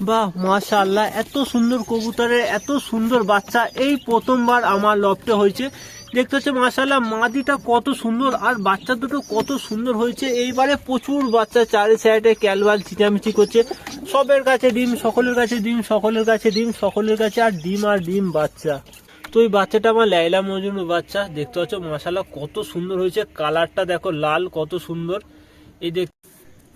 বাহ, মাশাআল্লাহ, এত সুন্দর কবুতরের, এত সুন্দর বাচ্চা। এই প্রথমবার আমার লফটে হয়েছে। দেখতে হচ্ছে, মাশাআল্লাহ, মাদিটা কত সুন্দর আর বাচ্চা দুটো কত সুন্দর হয়েছে। এইবারে প্রচুর বাচ্চা চারি সাইডে ক্যালবাল চিচামিচি করছে। সবের কাছে ডিম, সকলের কাছে ডিম, সকলের কাছে ডিম, সকলের কাছে আর ডিম আর ডিম বাচ্চা। তো এই বাচ্চাটা আমার লাইলা মজনু বাচ্চা। দেখতে পাচ্ছ, মাশাআল্লাহ, কত সুন্দর হয়েছে। কালারটা দেখো, লাল, কত সুন্দর। এই দেখ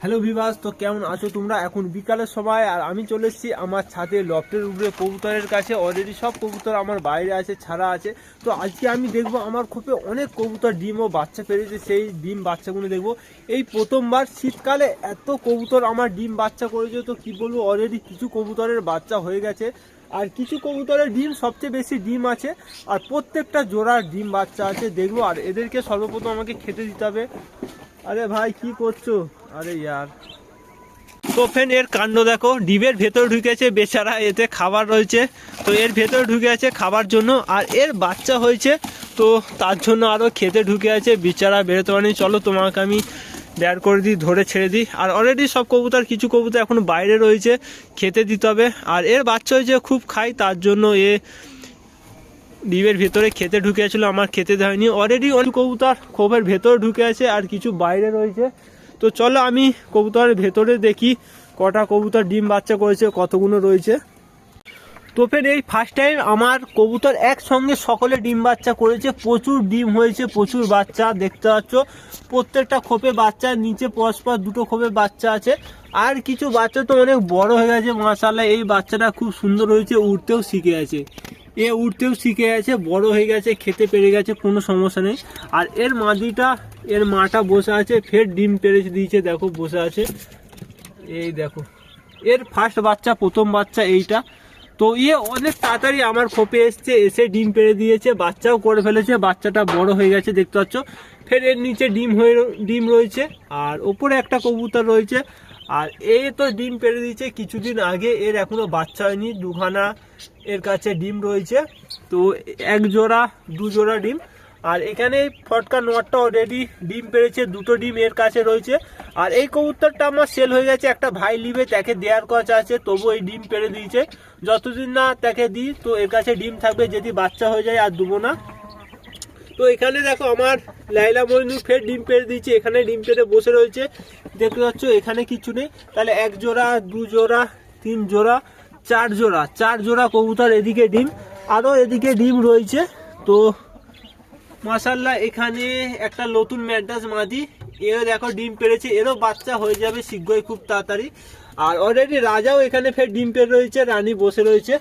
হ্যালো ভিভাস, তো কেমন আছো তোমরা? এখন বিকালের সময়, আর আমি চলে এসেছি আমার ছাদে লফটের উপরে। কবুতরের কাছে অলরেডি সব কবুতর আমার বাইরে আছে, ছাড়া আছে। তো আজকে আমি দেখব আমার খোপে অনেক কবুতর, ডিম ও বাচ্চা পেরেছে, সেই ডিম বাচ্চাগুলো দেখব। এই প্রথমবার শীতকালে এত কবুতর আমার ডিম বাচ্চা করেছে, তো কি বলব অলরেডি কিছু কবুতরের বাচ্চা হয়ে গেছে। আর কিছু কবুতরের ডিম, সবচেয়ে বেশি ডিম আছে, আর প্রত্যেকটা জোড়ার ডিম বাচ্চা আছে, দেখব। আর এদেরকে সর্বপ্রথম আমাকে খেতে দিতে হবে। আরে ভাই, কি করছ? আরে ইয়ার। তো ফেন এর কাণ্ড দেখো, ডিবের ভেতর ঢুকেছে বেচারা, এতে খাবার রয়েছে। তো এর ভেতর ঢুকে আছে খাবার জন্য, আর এর বাচ্চা হয়েছে, তো তার জন্য আরও খেতে ঢুকে আছে বেচারা বেরোতে পারেনি। চলো তোমাকে আমি বের করে দিই, ধরে ছেড়ে দিই। আর অলরেডি সব কবুতর, কিছু কবুতর এখন বাইরে রয়েছে, খেতে দিতে হবে। আর এর বাচ্চা হয়েছে, খুব খাই তার জন্য এ ডিবের ভেতরে খেতে ঢুকে ছিল আমার খেতে দেয়নি। অলরেডি অনেক কবুতর খোপের ভেতরে ঢুকে আছে, আর কিছু বাইরে রয়েছে। তো চলো আমি কবুতরের ভেতরে দেখি কটা কবুতর ডিম বাচ্চা করেছে, কতগুলো রয়েছে। তো ফের এই ফার্স্ট টাইম আমার কবুতর একসঙ্গে সকলে ডিম বাচ্চা করেছে, প্রচুর ডিম হয়েছে, প্রচুর বাচ্চা, দেখতে পাচ্ছ। প্রত্যেকটা খোপে বাচ্চা, নিচে পরস্পর দুটো খোপে বাচ্চা আছে। আর কিছু বাচ্চা তো অনেক বড় হয়ে গেছে মাশাল্লাহ এই বাচ্চাটা খুব সুন্দর হয়েছে উঠতেও শিখে আছে এ উঠতেও শিখে গেছে, বড় হয়ে গেছে, খেতে পেরে গেছে, কোনো সমস্যা নেই। আর এর মাদিটা এর মাটা বসে আছে, ফের ডিম পেরে দিয়েছে, দেখো, বসে আছে। এই দেখো, এর ফার্স্ট বাচ্চা, প্রথম বাচ্চা এইটা। তো ইয়ে অনেক তাড়াতাড়ি আমার খোপে এসছে, এসে ডিম পেড়ে দিয়েছে, বাচ্চাও করে ফেলেছে, বাচ্চাটা বড় হয়ে গেছে, দেখতে পাচ্ছ। ফের এর নিচে ডিম হয়ে ডিম রয়েছে, আর ওপরে একটা কবুতর রয়েছে। আর এ তো ডিম পেড়ে দিয়েছে, কিছুদিন আগে এর এখনও বাচ্চা হয়নি, দুখানা এর কাছে ডিম রয়েছে। তো এক জোড়া, দু জোড়া ডিম। আর এখানে ফটকা নোয়ারটা অলরেডি ডিম পেরেছে দুটো ডিম এর কাছে রয়েছে। আর এই কবুতরটা আমার সেল হয়ে গেছে, একটা ভাই লিবে তাকে দেওয়ার কথা আছে তবু এই ডিম পেরে দিয়েছে। যতদিন না তাকে দিই, তো এর কাছে ডিম থাকবে, যদি বাচ্চা হয়ে যায় আর দেবো না। তো এখানে দেখো আমার লাইলা মইনু ফের ডিম পেরে দিয়েছে। এখানে ডিম পেরে বসে রয়েছে। দেখতে পাচ্ছ, এখানে কিছু নেই। তাহলে এক জোড়া, দু জোড়া, তিন জোড়া, চার জোড়া। চার জোড়া কবুতর, এদিকে ডিম। আরও এদিকে ডিম রয়েছে। তো মাসাল্লাহ এখানে একটা নতুন ম্যাড্রাস মাদি। এও দেখো ডিম পেরেছে এরও বাচ্চা হয়ে যাবে শীঘ্রই খুব তাড়াতাড়ি। আর অলরেডি রাজাও এখানে ফের ডিম পেরে রয়েছে, রানী বসে রয়েছে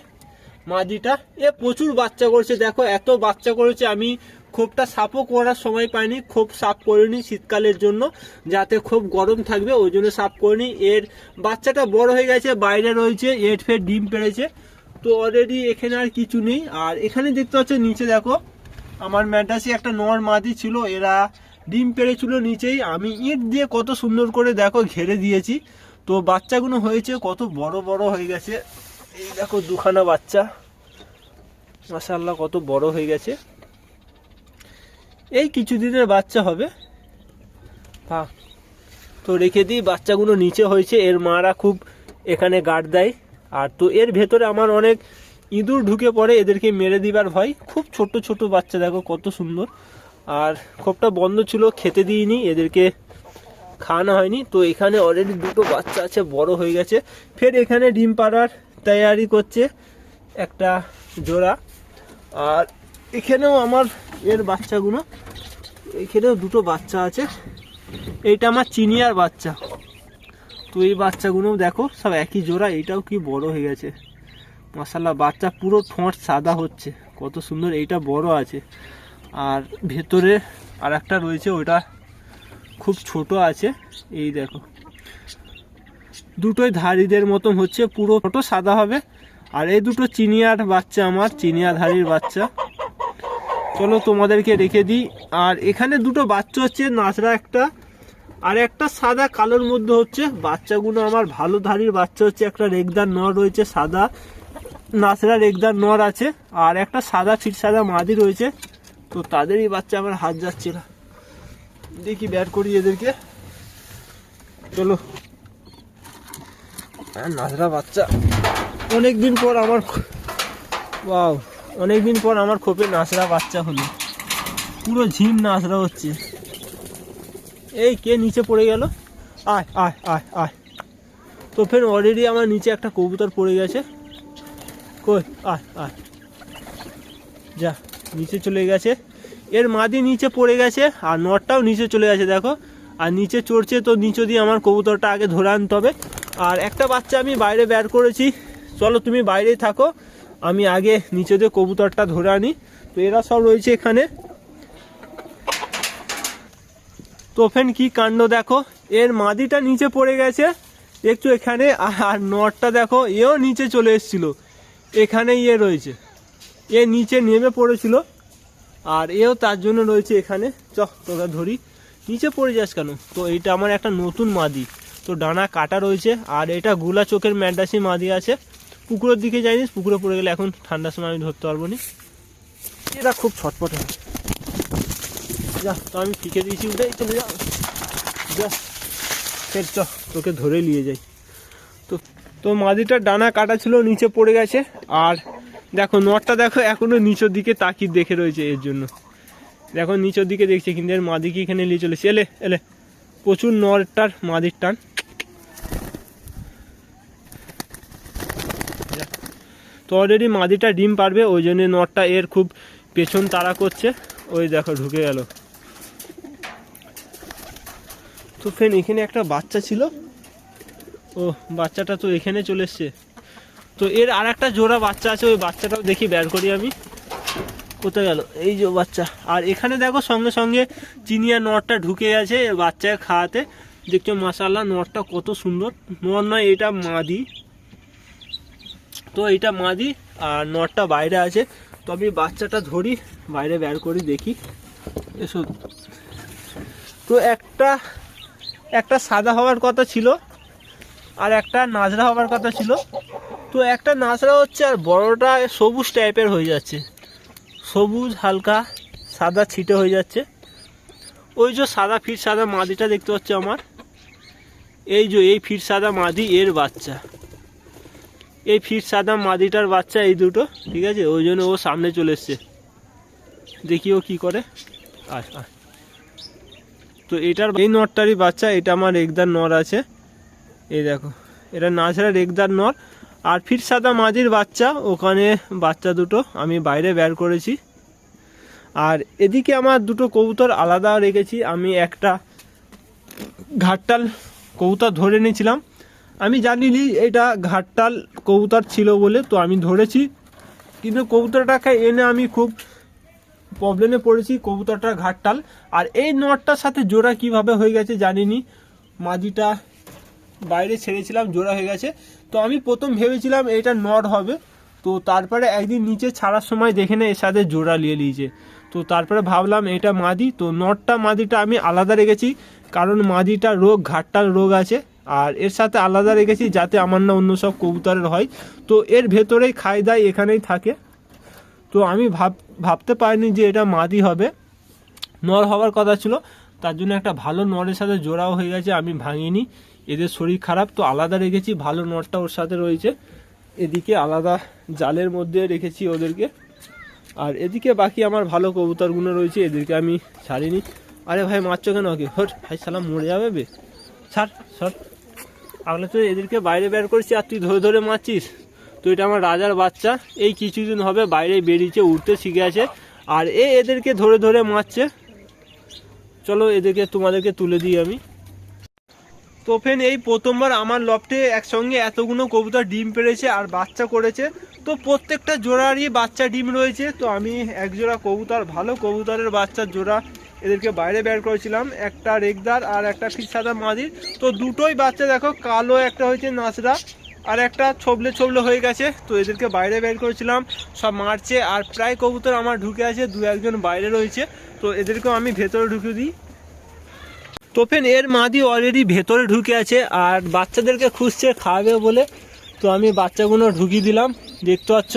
মাদিটা। এ প্রচুর বাচ্চা করেছে। দেখো, এত বাচ্চা করেছে আমি খোপটা সাপও করার সময় পাইনি খোপ সাফ করিনি শীতকালের জন্য, যাতে খুব গরম থাকবে, ওই জন্য সাফ করিনি। এর বাচ্চাটা বড় হয়ে গেছে, বাইরে রয়েছে, এর ফের ডিম পেরেছে তো অলরেডি এখানে আর কিছু নেই। আর এখানে দেখতে পাচ্ছ, নিচে দেখো, আমার ম্যাডাসি একটা নর মাদি ছিল, এরা ডিম পেড়েছিল নিচেই। আমি ইট দিয়ে কত সুন্দর করে দেখো ঘেরে দিয়েছি। তো বাচ্চাগুলো হয়েছে, কত বড় বড় হয়ে গেছে। এই দেখো দুখানা বাচ্চা। মাসাল্লাহ কত বড় হয়ে গেছে। এই কিছুদিনের বাচ্চা হবে। হ্যাঁ তো রেখে দিই, বাচ্চাগুলো নিচে হয়েছে, এর মারা খুব এখানে গার্ড দেয়। আর তো এর ভেতরে আমার অনেক ইঁদুর ঢুকে পড়ে, এদেরকে মেরে দিবার ভয়। খুব ছোট ছোট বাচ্চা, দেখো কত সুন্দর। আর খোপটা বন্ধ ছিল, খেতে দিইনি, এদেরকে খাওয়ানো হয়নি। তো এখানে অলরেডি দুটো বাচ্চা আছে, বড় হয়ে গেছে। ফের এখানে ডিম পাড়ার তৈয়ারি করছে একটা জোড়া। আর এখানেও আমার এর বাচ্চাগুলো, এখানেও দুটো বাচ্চা আছে। এইটা আমার চিনিয়ার বাচ্চা। তো এই বাচ্চাগুলোও দেখো, সব একই জোড়া, এইটাও কি বড় হয়ে গেছে। মাসাল্লাহ বাচ্চা পুরো ঠোঁট সাদা হচ্ছে, কত সুন্দর এইটা বড় আছে। আর ভেতরে আর একটা রয়েছে, ওটা খুব ছোট আছে, এই দেখো। দুটোই ধারিদের মতন হচ্ছে, পুরো ছোট সাদা হবে। আর এই দুটো চিনিয়ার বাচ্চা আমার চিনিয়া ধারির বাচ্চা। চলো তোমাদেরকে রেখে দিই। আর এখানে দুটো বাচ্চা হচ্ছে নাচড়া একটা। আর একটা সাদা, কালোর মধ্যে হচ্ছে বাচ্চাগুলো। আমার ভালো ধারির বাচ্চা হচ্ছে একটা রেগদার নর রয়েছে, সাদা। নাচড়া রেগদার নর আছে, আর একটা সাদা ফিট সাদা মাদি রয়েছে। তো তাদেরই বাচ্চা আমার হাত যাচ্ছে না। দেখি বের করি এদেরকে। চলো। হ্যাঁ নাজরা বাচ্চা। অনেক দিন পর আমার বাও অনেক দিন পর আমার খোপে নাচরা বাচ্চা হলো। পুরো ঝিম নাচরা হচ্ছে। এই কে নিচে পড়ে গেল? আয় আয় আয় আয়। তো ফের অলরেডি আমার নিচে একটা কবুতর পড়ে গেছে। কই? আয় আয়। যা, নিচে চলে গেছে। এর মাদি নিচে পড়ে গেছে, আর নটটাও নিচে চলে গেছে, দেখো। আর নিচে চড়ছে তো নিচে দিয়ে আমার কবুতরটা আগে ধরে আনতে হবে। আর একটা বাচ্চা আমি বাইরে বের করেছি। চলো, তুমি বাইরেই থাকো। আমি আগে নিচে দিয়ে কবুতরটা ধরে আনি। তো এরা সব রয়েছে এখানে। তো ফেন কি কাণ্ড দেখো? এর মাদিটা নিচে পড়ে গেছে। দেখছ এখানে, আর নটটা দেখো, এও নিচে চলে এসেছিল। এখানে ইয়ে রয়েছে। এ নিচে নেমে পড়েছিল। আর এও তার জন্য রয়েছে এখানে। চ তোরা ধরি। নিচে পড়ে যাস কেন? তো এইটা আমার একটা নতুন মাদি। তো ডানা কাটা রয়েছে, আর এটা গুলা চোখের ম্যান্ডাসি মাদি আছে। পুকুরের দিকে যাইনিস পুকুরে পড়ে গেলে এখন ঠান্ডার সময় আমি ধরতে পারব না। এটা খুব ছটপট হয়। যা, তো আমি ফিকে দিয়েছি উঠে চলে যা। যা, ফের চ, তোকে ধরে নিয়ে যাই। তো তো মাদিটার ডানা কাটা ছিল, নিচে পড়ে গেছে। আর দেখো, নটটা দেখো, এখনও নিচের দিকে তাকিয়ে দেখে রয়েছে এর জন্য। দেখো, নিচের দিকে দেখছে, কিন্তু এর মাদিকে এখানে নিয়ে চলেছে? এলে এলে, প্রচুর নরটার মাদির টান। তো অলরেডি মাদিটা ডিম পারবে, ওই জন্য নটটা এর খুব পেছন তাড়া করছে। ওই দেখো, ঢুকে গেল। তো ফ্রেন্ড এখানে একটা বাচ্চা ছিল। ও, বাচ্চাটা তো এখানে চলে এসছে। তো এর আর একটা জোড়া বাচ্চা আছে, ওই বাচ্চাটাও দেখি, বের করি আমি। কোথায় গেল? এই যে বাচ্চা। আর এখানে দেখো, সঙ্গে সঙ্গে চিনিয়া নটটা ঢুকে গেছে বাচ্চাকে খাওয়াতে। দেখছ মাসাল্লাহ নটটা কত সুন্দর। নর নয় এটা মাদি। তো এটা মাদি আর নটটা বাইরে আছে। তো আমি বাচ্চাটা ধরি, বাইরে বের করি, দেখি। এসো। তো একটা একটা সাদা হওয়ার কথা ছিল আর একটা নাজরা হওয়ার কথা ছিল। তো একটা নাজরা হচ্ছে আর বড়টা সবুজ টাইপের হয়ে যাচ্ছে। সবুজ, হালকা, সাদা ছিটে হয়ে যাচ্ছে। ওই যে সাদা ফিট সাদা মাদিটা দেখতে পাচ্ছ আমার। এই যে, এই ফিট সাদা মাদি, এর বাচ্চা। এই ফিট সাদা মাদিটার বাচ্চা এই দুটো, ঠিক আছে? ওই জন্য ও সামনে চলে এসছে। দেখি ও কী করে। আস তো এটার এই নরটারই বাচ্চা, এটা আমার একদার নর আছে। এই দেখো, এটা নাছাড়া রেগদার নর। আর ফির সাদা মাঝির বাচ্চা, ওখানে বাচ্চা দুটো, আমি বাইরে বের করেছি। আর এদিকে আমার দুটো কবুতর আলাদা রেখেছি। আমি একটা ঘাটটাল কবুতর ধরে নিয়েছিলাম আমি জানিনি, এটা ঘাটটাল কবুতর ছিল বলে তো আমি ধরেছি। কিন্তু কবুতরটাকে এনে আমি খুব প্রবলেমে পড়েছি, কবুতরটা ঘাটটাল। আর এই নটটার সাথে জোড়া কীভাবে হয়ে গেছে জানিনি। মাঝিটা বাইরে ছেড়েছিলাম, জোড়া হয়ে গেছে। তো আমি প্রথম ভেবেছিলাম এটা নট হবে। তো তারপরে একদিন নিচে ছাড়ার সময় দেখে না, এর সাথে জোড়া নিয়ে নিয়েছে। তো তারপরে ভাবলাম এটা মাদি। তো নটটা মাদিটা আমি আলাদা রেখেছি, কারণ মাদিটা রোগ ঘাটটার রোগ আছে। আর এর সাথে আলাদা রেখেছি যাতে আমার না অন্য সব কবুতরের হয়। তো এর ভেতরেই খাই দায় এখানেই থাকে। তো আমি ভাব, ভাবতে পারিনি যে এটা মাদি হবে। নর হওয়ার কথা ছিল, তার জন্য একটা ভালো নরের সাথে জোড়াও হয়ে গেছে, আমি ভাঙিনি। এদের শরীর খারাপ, তো আলাদা রেখেছি, ভালো নরটা ওর সাথে রয়েছে। এদিকে আলাদা জালের মধ্যে রেখেছি ওদেরকে। আর এদিকে বাকি আমার ভালো কবুতরগুলো রয়েছে, এদেরকে আমি ছাড়িনি। আরে ভাই, মারছো কেন ওকে? হট, ভাই সালাম মরে যাবে বে। ছাড়, সর। আগলে তো এদেরকে বাইরে বের করেছি আর তুই ধরে ধরে মারছিস। তো এটা আমার রাজার বাচ্চা। এই কিছুদিন হবে বাইরে বেরিয়েছে উঠতে শিখে আছে। আর এ এদেরকে ধরে ধরে মারছে। চলো এদেরকে তোমাদেরকে তুলে দিই আমি। তো ফেন এই প্রথমবার আমার লফটে একসঙ্গে এতগুলো কবুতর ডিম পেড়েছে আর বাচ্চা করেছে। তো প্রত্যেকটা জোড়ারই বাচ্চা ডিম রয়েছে। তো আমি এক জোড়া কবুতর, ভালো কবুতরের বাচ্চার জোড়া এদেরকে বাইরে বের করেছিলাম। একটা রেগদার আর একটা ফিস সাদা মাদির তো দুটোই বাচ্চা দেখো, কালো একটা হয়েছে নাচরা আর একটা ছবলে ছবলে হয়ে গেছে। তো এদেরকে বাইরে বের করেছিলাম, সব মারছে আর প্রায় কবুতর আমার ঢুকে আছে, দু একজন বাইরে রয়েছে। তো এদেরকেও আমি ভেতরে ঢুকে দিই। তোফেন এর মাদি অলরেডি ভেতরে ঢুকে আছে আর বাচ্চাদেরকে খুঁজছে খাওয়াবে বলে। তো আমি বাচ্চাগুলো ঢুকিয়ে দিলাম, দেখতে পাচ্ছ।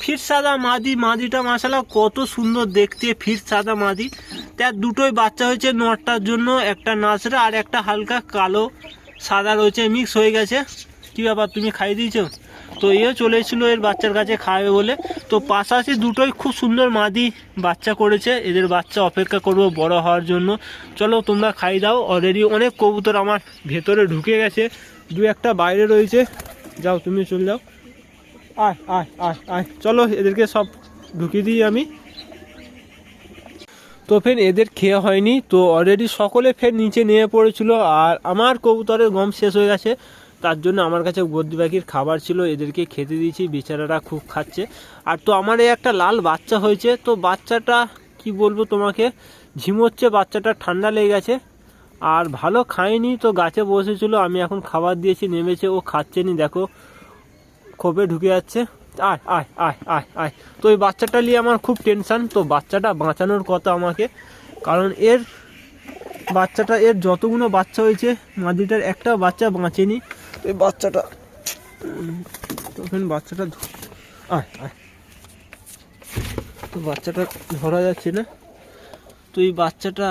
ফির সাদা মাদি মাদিটা মাসালা কত সুন্দর দেখতে ফির সাদা মাদি তার দুটোই বাচ্চা হয়েছে, নটার জন্য, একটা নাচরা আর একটা হালকা কালো সাদা রয়েছে মিক্স হয়ে গেছে। কি ব্যাপার, তুমি খাইয়ে দিয়েছ? তো এও চলে এসেছিল, এর বাচ্চার কাছে খাওয়াবে বলে। তো পাশাপাশি দুটোই খুব সুন্দর মাদি বাচ্চা করেছে, এদের বাচ্চা অপেক্ষা করব বড় হওয়ার জন্য। চলো তোমরা খাই দাও অলরেডি অনেক কবুতর আমার ভেতরে ঢুকে গেছে। দু একটা বাইরে রয়েছে। যাও তুমি চলে যাও। আয় আয় আয় আয়। চলো, এদেরকে সব ঢুকিয়ে দিই আমি। তো ফের এদের খেয়ে হয়নি। তো অলরেডি সকলে ফের নিচে নিয়ে পড়েছিল। আর আমার কবুতরের গম শেষ হয়ে গেছে। তার জন্য আমার কাছে গদ্দি পাখির খাবার ছিল। এদেরকে খেতে দিয়েছি। বেচারারা খুব খাচ্ছে। আর তো আমার এই একটা লাল বাচ্চা হয়েছে। তো বাচ্চাটা, কি বলব তোমাকে ঝিমোচ্ছে বাচ্চাটা ঠান্ডা লেগে গেছে। আর ভালো খায়নি। তো গাছে বসেছিল। আমি এখন খাবার দিয়েছি। নেমেছে। ও খাচ্ছে নি দেখো খোপে ঢুকে যাচ্ছে। আয় আয় আয় আয় আয়। তো ওই বাচ্চাটা নিয়ে আমার খুব টেনশান তো বাচ্চাটা বাঁচানোর কথা আমাকে। কারণ এর বাচ্চাটা, এর যতগুলো বাচ্চা হয়েছে মাদিটার একটা বাচ্চা বাঁচেনি। তো এই বাচ্চাটা তখন বাচ্চাটা আয় আয়। তো বাচ্চাটা ধরা যাচ্ছে না। তো এই বাচ্চাটা,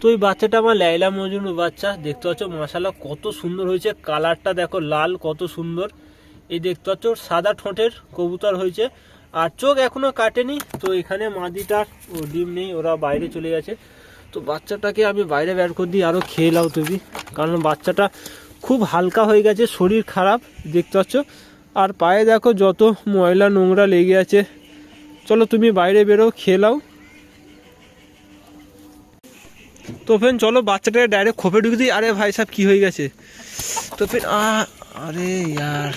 তো এই বাচ্চাটা আমার লাইলা মজুর বাচ্চা। দেখতে পাচ্ছ মশালা কত সুন্দর হয়েছে। কালারটা দেখো, লাল, কত সুন্দর। এই দেখতে পাচ্ছ সাদা ঠোঁটের কবুতর হয়েছে, আর চোখ এখনও কাটেনি, তো এখানে মাদিটার ও ডিম নেই, ওরা বাইরে চলে গেছে। তো বাচ্চাটাকে আমি বাইরে বের করে দিই আরও খেয়ে নাও তুমি। কারণ বাচ্চাটা খুব হালকা হয়ে গেছে, শরীর খারাপ, দেখতে পাচ্ছ? আর পায়ে দেখো যত ময়লা নোংরা লেগে আছে। চলো তুমি বাইরে বেরো, খেয়ে নাও। তো ফেন চলো বাচ্চাটাকে ডাইরেক্ট খোপে ঢুকে দিই। আরে ভাই সাহেব, কী হয়ে গেছে? তো ফের আরে, ইয়ার।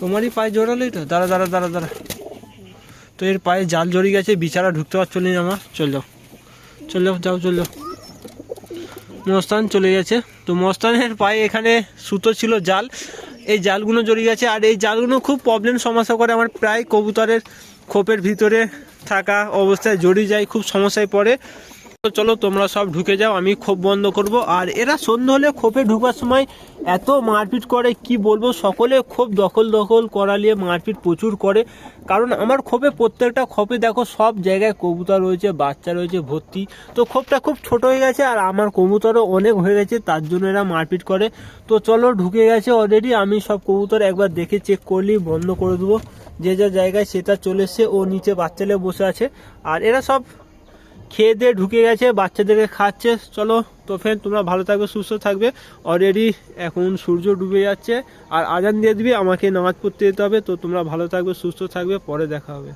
তোমারই পায়ে জড়ালোই তো। দাঁড়া দাঁড়া দাঁড়া দাঁড়া। তো এর পায়ে জাল জড়িয়ে গেছে বিছানা ঢুকতে পারছ না আমার? চল যাও। চল যাও যাও, চল মস্তান চলে গেছে। তো মস্তানের পায়ে এখানে সুতো ছিল জাল। এই জালগুলো জড়িয়ে গেছে। আর এই জালগুলো খুব প্রবলেম সমস্যা করে। আমার প্রায় কবুতরের খোপের ভিতরে থাকা অবস্থায় জড়িয়ে যায়, খুব সমস্যায় পড়ে। চলো তোমরা সব ঢুকে যাও, আমি খোপ বন্ধ করব। আর এরা সন্ধ্যা হলে খোপে ঢুকার সময় এত মারপিট করে, কি বলব? সকলে খুব দখল দখল করালিয়ে মারপিট প্রচুর করে। কারণ আমার খোপে প্রত্যেকটা খোপে দেখো সব জায়গায় কবুতর রয়েছে, বাচ্চা রয়েছে, ভর্তি। তো খোপটা খুব ছোট হয়ে গেছে আর আমার কবুতরও অনেক হয়ে গেছে, তার জন্য এরা মারপিট করে। তো চলো ঢুকে গেছে অলরেডি আমি সব কবুতর একবার দেখে চেক করলি বন্ধ করে দেবো। যে যা জায়গায় সেটা চলে এসছে, ও নিচে বাচ্চালে বসে আছে। আর এরা সব খেয়ে দিয়ে ঢুকে গেছে, বাচ্চাদেরকে খাচ্ছে। চলো, তো ফ্রেন তোমরা ভালো থাকবে, সুস্থ থাকবে। অলরেডি এখন সূর্য ডুবে যাচ্ছে। আর আজান দিয়ে দিবি, আমাকে নামাজ পড়তে যেতে হবে। তো তোমরা ভালো থাকবে, সুস্থ থাকবে, পরে দেখা হবে।